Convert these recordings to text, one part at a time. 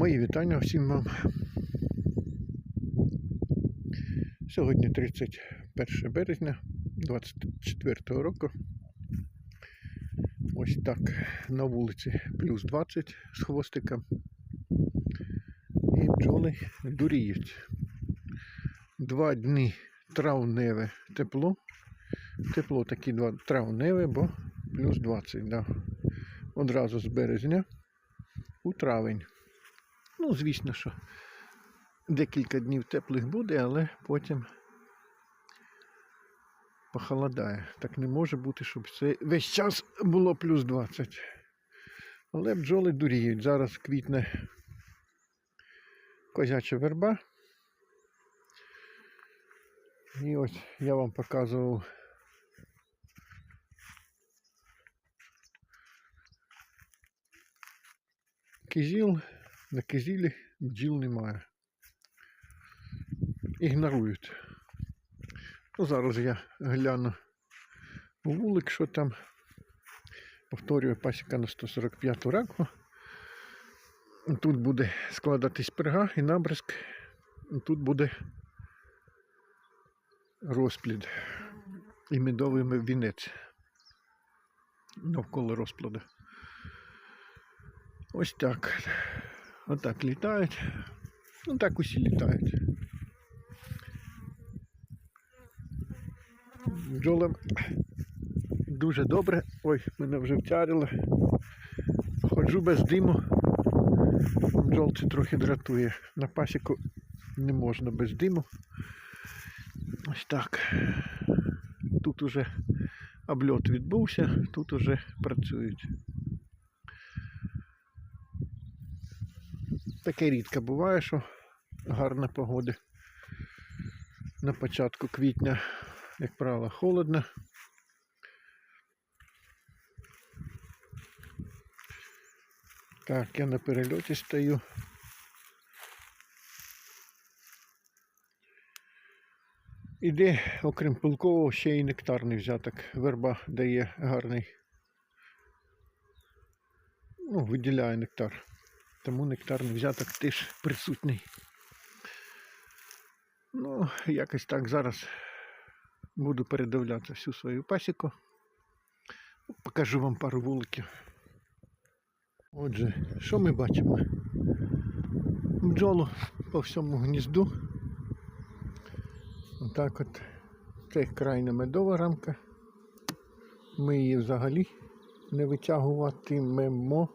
Мої вітання всім вам. Сьогодні 31 березня 24 року. Ось так на вулиці плюс 20 з хвостиком. І бджоли дуріють. Два дні травневе тепло. Тепло такі два травневе, бо плюс 20. Да. Одразу з березня у травень. Ну, звісно, що декілька днів теплих буде, але потім похолодає. Так не може бути, щоб це весь час було плюс 20. Але бджоли дуріють. Зараз квітне козяча верба. І ось я вам показував кизіл, на кизілі бджіл немає. Ігнорують. Ну, зараз я гляну вулик, що там. Повторюю, пасіка на 145 ранку. Тут буде складатись перга і набризк. Тут буде розплід і медовий вінець навколо розплоду. Ось так. Отак літають. Ну так усі літають. Бджолам дуже добре. Ой, мене вже втярило. Ходжу без диму. Бджол трохи дратує. На пасіку не можна без диму. Ось так. Тут уже обльот відбувся, тут уже працюють. Таке рідко буває, що гарна погода на початку квітня, як правило, холодно. Так, я на перельоті стою. Іде, окрім пилкового, ще й нектарний взяток. Верба дає гарний, ну, виділяє нектар. Тому нектарний взяток теж присутній. Ну, якось так зараз буду передивлятися всю свою пасіку. Покажу вам пару вуликів. Отже, що ми бачимо? Бджолу по всьому гнізду. Отак от. Це крайня медова рамка. Ми її взагалі не витягуватимемо.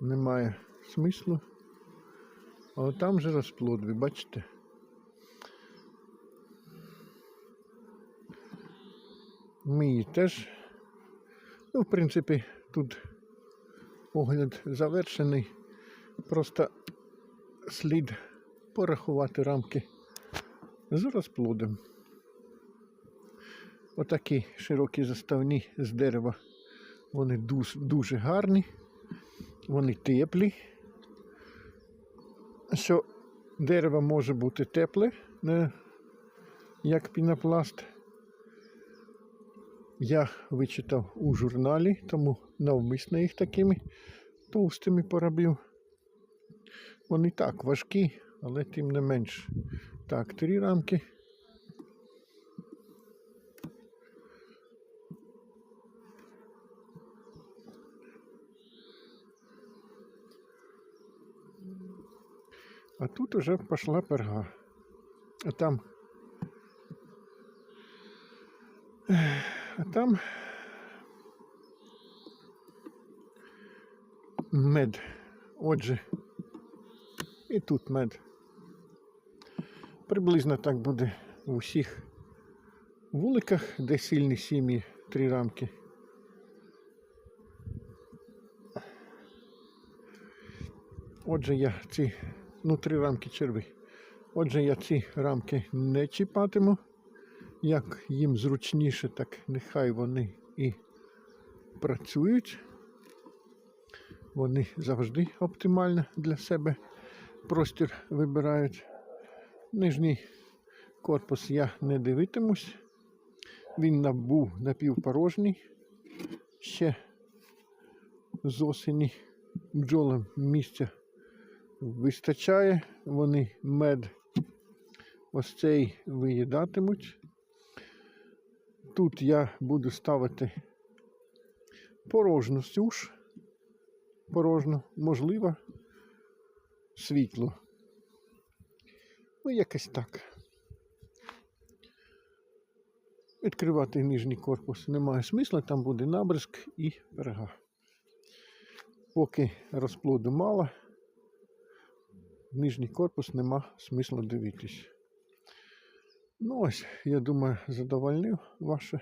Немає смислу. А там же розплод, ви бачите? Її теж, ну, в принципі, тут огляд завершений. Просто слід порахувати рамки з розплодом. Отакі широкі заставні з дерева. Вони дуже гарні, вони теплі. Що дерево може бути тепле, не як пінопласт. Я вичитав у журналі, тому навмисно їх такими товстими поробив. Вони так важкі, але тим не менш. Так, три рамки. А тут уже пошла перга. А там. А там мед. Отже, і тут мед. Приблизно так буде в усіх вуликах, де сильні сім'ї, три рамки. Отже, я ці, ну, рамки черви. Отже, я ці рамки не чіпатиму. Як їм зручніше, так нехай вони і працюють. Вони завжди оптимально для себе простір вибирають. Нижній корпус я не дивитимусь. Він набув напівпорожній. Ще з осені бджолам місця вистачає, вони мед ось цей виїдатимуть. Тут я буду ставити порожну сюш, порожну, можливо, світло. Ну, якось так. Відкривати нижній корпус немає смисла, там буде набризк і перга. Поки розплоду мало, нижній корпус нема смисла дивитись. Ну ось, я думаю, задовольнив вашу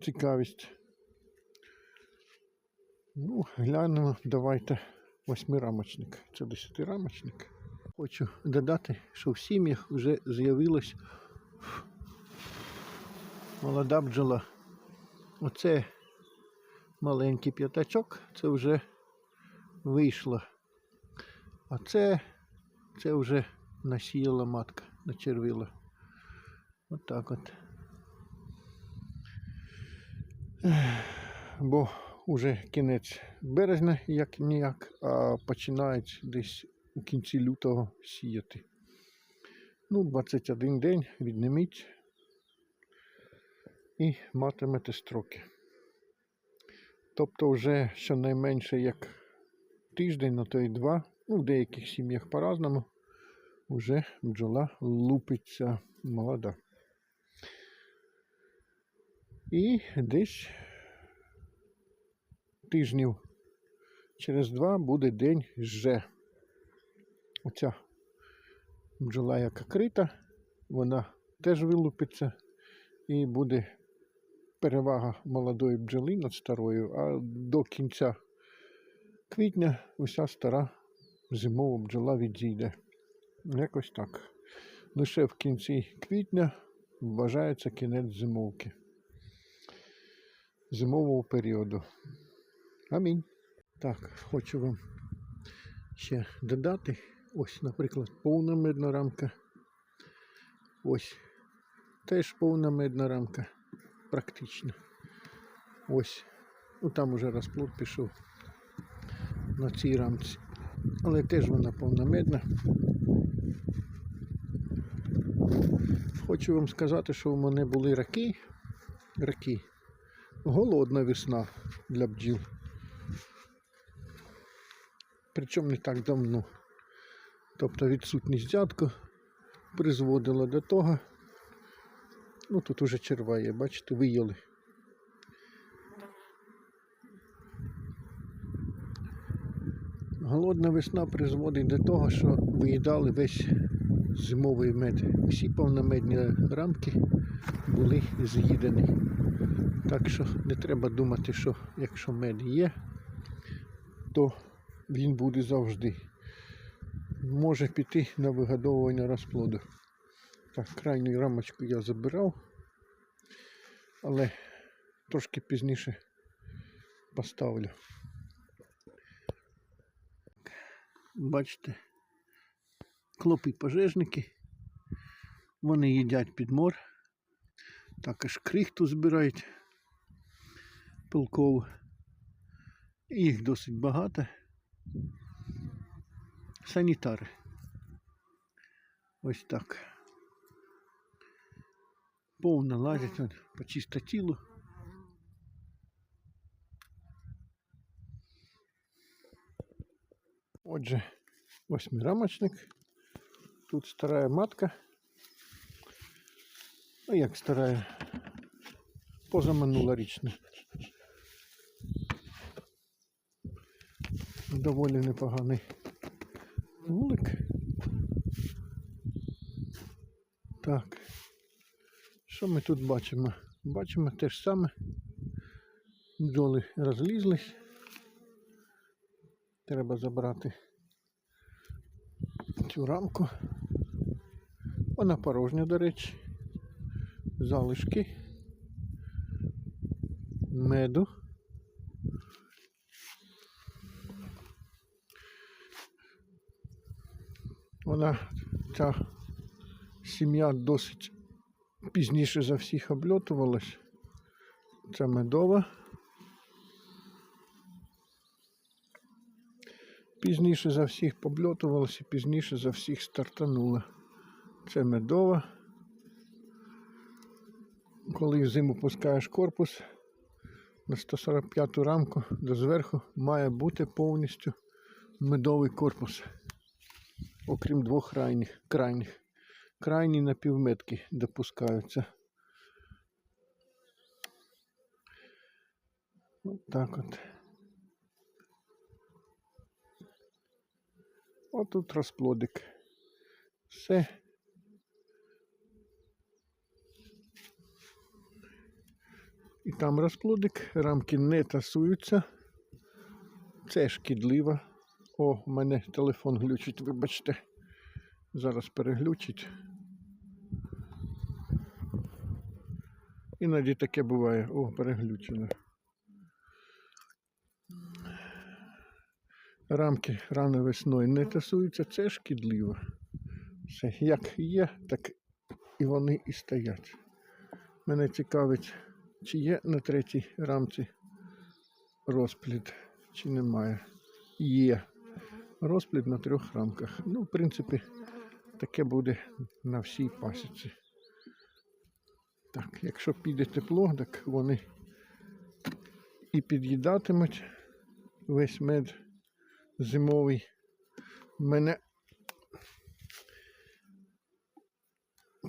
цікавість. Ну, глянемо, давайте восьмирамочник. Це десятирамочник. Хочу додати, що в сім'ях вже з'явилась молода бджола. Оце маленький п'ятачок, це вже вийшло. А це, це вже насіяла матка, начервила. Отак от. Ех, Бо вже кінець березня, як ніяк, а починають десь у кінці лютого сіяти. Ну, 21 день відніміть і матимете строки. Тобто вже щонайменше як тиждень, на то й два, ну в деяких сім'ях по-разному, вже бджола лупиться молода. І десь тижнів через два буде день вже. Оця бджола яка крита, вона теж вилупиться і буде перевага молодої бджоли над старою, а до кінця квітня уся стара зимова бджола відійде. Якось так. Лише в кінці квітня вважається кінець зимовки. Зимового періоду. Амінь. Так, хочу вам ще додати. Ось, наприклад, повна медна рамка. Ось. Теж повна медна рамка. Практично. Ось. Ну там уже розплод пішов на цій рамці. Але теж вона повна медна. Хочу вам сказати, що в мене були раки. Раки. Голодна весна для бджіл. Причому не так давно. Тобто відсутність взятку призводила до того. Ну тут уже черва є, бачите, виїли. Голодна весна призводить до того, що виїдали весь зимовий мед. Всі повномедні рамки були з'їдені. Так що не треба думати, що якщо мед є, то він буде завжди. Може піти на вигодовування розплоду. Так, крайню рамочку я забирав, але трошки пізніше поставлю. Бачите, клопи пожежники. Вони їдять підмор. Також крихту збирають пилкову. Їх досить багато. Санітари. Ось так. Повно лазять по чистотілу. Отже, восьмирамочник. Тут старая матка. Ну як старая? Позаминулорічна. Доволі непоганий вулик. Так. Що ми тут бачимо? Бачимо те ж саме. Бджоли розлізлись. Треба забрати цю рамку. Вона порожня, до речі. Залишки меду. Вона ця сім'я досить пізніше за всіх обльотувалась. Це медова. Пізніше за всіх побльотувалася, пізніше за всіх стартанула. Це медова. Коли в зиму пускаєш корпус на 145 рамку, до зверху має бути повністю медовий корпус. Окрім двох крайніх. крайніх. Крайні напівметки допускаються. От так от. От тут розплодик. Все. І там розплодик, рамки не тасуються. Це шкідливо. О, у мене телефон глючить, вибачте. Зараз переглючить. Іноді таке буває. О, переглючено. Рамки рано весною не тасуються, це шкідливо. Все, як є, так і вони і стоять. Мене цікавить, чи є на третій рамці розплід, чи немає. Є розплід на трьох рамках. Ну, в принципі, таке буде на всій пасіці. Так, якщо піде тепло, так вони і під'їдатимуть весь мед зимовий. У мене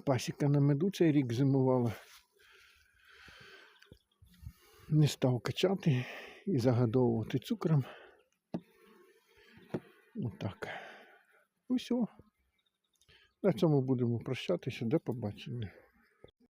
пасіка на меду цей рік зимувала. Не став качати і загадовувати цукром. Отак. Усьо. На цьому будемо прощатися. До побачення.